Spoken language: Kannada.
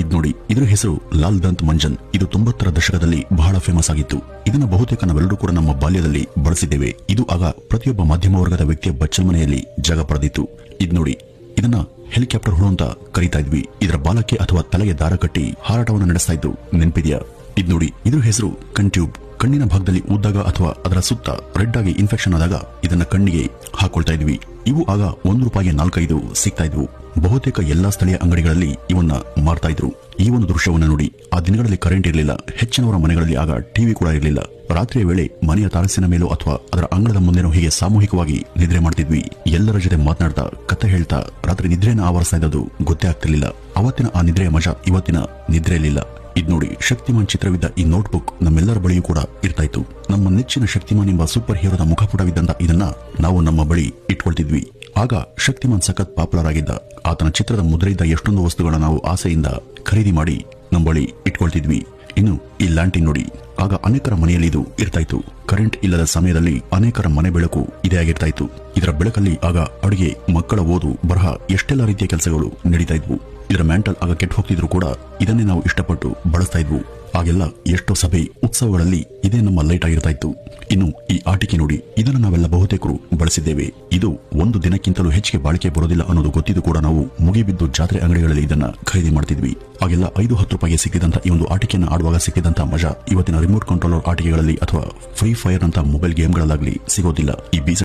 ಇದ್ ನೋಡಿ, ಇದ್ರ ಹೆಸರು ಲಾಲ್ ದಂತ್ ಮಂಜನ್. ಇದು ತೊಂಬತ್ತರ ದಶಕದಲ್ಲಿ ಬಹಳ ಫೇಮಸ್ ಆಗಿತ್ತು. ಇದನ್ನ ಬಹುತೇಕ ನಾವೆಲ್ಲರೂ ಕೂಡ ನಮ್ಮ ಬಾಲ್ಯದಲ್ಲಿ ಬಳಸಿದ್ದೇವೆ. ಇದು ಆಗ ಪ್ರತಿಯೊಬ್ಬ ಮಧ್ಯಮ ವರ್ಗದ ವ್ಯಕ್ತಿಯ ಬಚ್ಚಲ್ ಮನೆಯಲ್ಲಿ ಜಾಗ ಪಡೆದಿತ್ತು. ಇದ್ ನೋಡಿ, ಇದನ್ನ ಹೆಲಿಕಾಪ್ಟರ್ ಹುಳು ಅಂತ ಕರೀತಾ ಇದ್ವಿ. ಇದರ ಬಾಲಕ್ಕೆ ಅಥವಾ ತಲೆಗೆ ದಾರ ಕಟ್ಟಿ ಹಾರಾಟವನ್ನು ನಡೆಸ್ತಾ ಇದ್ದು ನೆನಪಿದೆಯಾ? ಇದ್ ನೋಡಿ, ಇದ್ರ ಹೆಸರು ಕಣ್ಟ್ಯೂಬ್. ಕಣ್ಣಿನ ಭಾಗದಲ್ಲಿ ಊದ್ದಾಗ ಅಥವಾ ಅದರ ಸುತ್ತ ರೆಡ್ ಆಗಿ ಇನ್ಫೆಕ್ಷನ್ ಆದಾಗ ಇದನ್ನ ಕಣ್ಣಿಗೆ ಹಾಕೊಳ್ತಾ ಇದ್ವಿ. ಇವು ಆಗ ಒಂದು ರೂಪಾಯಿಗೆ ನಾಲ್ಕೈದು ಸಿಗ್ತಾ ಇದ್ವು. ಬಹುತೇಕ ಎಲ್ಲಾ ಸ್ಥಳೀಯ ಅಂಗಡಿಗಳಲ್ಲಿ ಇವನ್ನ ಮಾರ್ತಾ ಇದ್ರು. ಈ ಒಂದು ದೃಶ್ಯವನ್ನ ನೋಡಿ ಆ ದಿನಗಳಲ್ಲಿ ಕರೆಂಟ್ ಇರಲಿಲ್ಲ. ಹೆಚ್ಚಿನವರ ಮನೆಗಳಲ್ಲಿ ಆಗ ಟಿವಿ ಕೂಡ ಇರಲಿಲ್ಲ. ರಾತ್ರಿಯ ವೇಳೆ ಮನೆಯ ತಾರಸಿನ ಮೇಲೂ ಅಥವಾ ಅದರ ಅಂಗಳದ ಮುಂದೆನೋ ಹೀಗೆ ಸಾಮೂಹಿಕವಾಗಿ ನಿದ್ರೆ ಮಾಡ್ತಿದ್ವಿ. ಎಲ್ಲರ ಜೊತೆ ಮಾತನಾಡ್ತಾ, ಕತೆ ಹೇಳ್ತಾ, ರಾತ್ರಿ ನಿದ್ರೆಯನ್ನು ಆವರಿಸ್ತಾ ಇದ್ದದ್ದು ಗೊತ್ತೇ ಆಗ್ತಿರ್ಲಿಲ್ಲ. ಅವತ್ತಿನ ಆ ನಿದ್ರೆಯ ಮಜಾ ಇವತ್ತಿನ ನಿದ್ರೆಯಲ್ಲಿಲ್ಲ. ಇದ್ ನೋಡಿ ಶಕ್ತಿಮಾನ್ ಚಿತ್ರವಿದ್ದ ಈ ನೋಟ್ಬುಕ್ ನಮ್ಮೆಲ್ಲರ ಬಳಿಯೂ ಕೂಡ ಇರ್ತಾ ಇತ್ತು ನಮ್ಮ ನೆಚ್ಚಿನ ಶಕ್ತಿಮಾನ್ ಎಂಬ ಸೂಪರ್ ಹೀರೋದ ಮುಖಪುಟವಿದ್ದಂತ ಇದನ್ನ ನಾವು ನಮ್ಮ ಬಳಿ ಇಟ್ಕೊಳ್ತಿದ್ವಿ. ಆಗ ಶಕ್ತಿಮಾನ್ ಸಖತ್ ಪಾಪ್ಯುಲರ್ ಆಗಿದ್ದ ಆತನ ಚಿತ್ರದ ಮುದ್ರೆಯಿಂದ ಎಷ್ಟೊಂದು ವಸ್ತುಗಳನ್ನ ನಾವು ಆಸೆಯಿಂದ ಖರೀದಿ ಮಾಡಿ ನಮ್ಮ ಬಳಿ ಇಟ್ಕೊಳ್ತಿದ್ವಿ. ಇನ್ನು ಈ ಲ್ಯಾಂಟಿನ್ ನೋಡಿ, ಆಗ ಅನೇಕರ ಮನೆಯಲ್ಲಿ ಇದು ಇರ್ತಾ ಇತ್ತು ಕರೆಂಟ್ ಇಲ್ಲದ ಸಮಯದಲ್ಲಿ ಅನೇಕರ ಮನೆ ಬೆಳಕು ಇದೇ ಆಗಿರ್ತಾ ಇತ್ತು ಇದರ ಬೆಳಕಲ್ಲಿ ಆಗ ಅಡುಗೆ, ಮಕ್ಕಳ ಓದು, ಬರಹ, ಎಷ್ಟೆಲ್ಲ ರೀತಿಯ ಕೆಲಸಗಳು ನಡೀತಾ ಇದ್ವು. ಇದರ ಮ್ಯಾಂಟಲ್ ಆಗ ಕೆಟ್ಟು ಹೋಗ್ತಿದ್ರು ಕೂಡ ಇದನ್ನೇ ನಾವು ಇಷ್ಟಪಟ್ಟು ಬಳಸ್ತಾ ಇದ್ವು. ಆಗೆಲ್ಲ ಎಷ್ಟೋ ಸಭೆ, ಉತ್ಸವಗಳಲ್ಲಿ ಇದೇ ನಮ್ಮ ಲೈಟ್ ಆಗಿರ್ತಾ ಇತ್ತು. ಇನ್ನು ಈ ಆಟಿಕೆ ನೋಡಿ ಇದನ್ನು ನಾವೆಲ್ಲ ಬಹುತೇಕರು ಬಳಸಿದ್ದೇವೆ. ಇದು ಒಂದು ದಿನಕ್ಕಿಂತಲೂ ಹೆಚ್ಚಿಗೆ ಬಾಳಿಕೆ ಬರೋದಿಲ್ಲ ಅನ್ನೋದು ಗೊತ್ತಿದ್ದು ಕೂಡ ನಾವು ಮುಗಿಬಿದ್ದು ಜಾತ್ರೆ ಅಂಗಡಿಗಳಲ್ಲಿ ಇದನ್ನ ಖರೀದಿ ಮಾಡ್ತಿದ್ವಿ. ಆಗೆಲ್ಲ ಐದು ಹತ್ತು ರೂಪಾಯಿಗೆ ಸಿಕ್ಕಿದಂತ ಈ ಒಂದು ಆಟಿಕೆಯನ್ನು ಆಡುವಾಗ ಸಿಕ್ಕಿದಂತ ಮಜಾ ಇವತ್ತಿನ ರಿಮೋಟ್ ಕಂಟ್ರೋಲರ್ ಆಟಿಕೆಗಳಲ್ಲಿ ಅಥವಾ ಫ್ರೀ ಫೈರ್ ಅಂತ ಮೊಬೈಲ್ ಗೇಮ್ಗಳಲ್ಲಾಗಲಿ ಸಿಗೋದಿಲ್ಲ. ಈ ಬೀಸ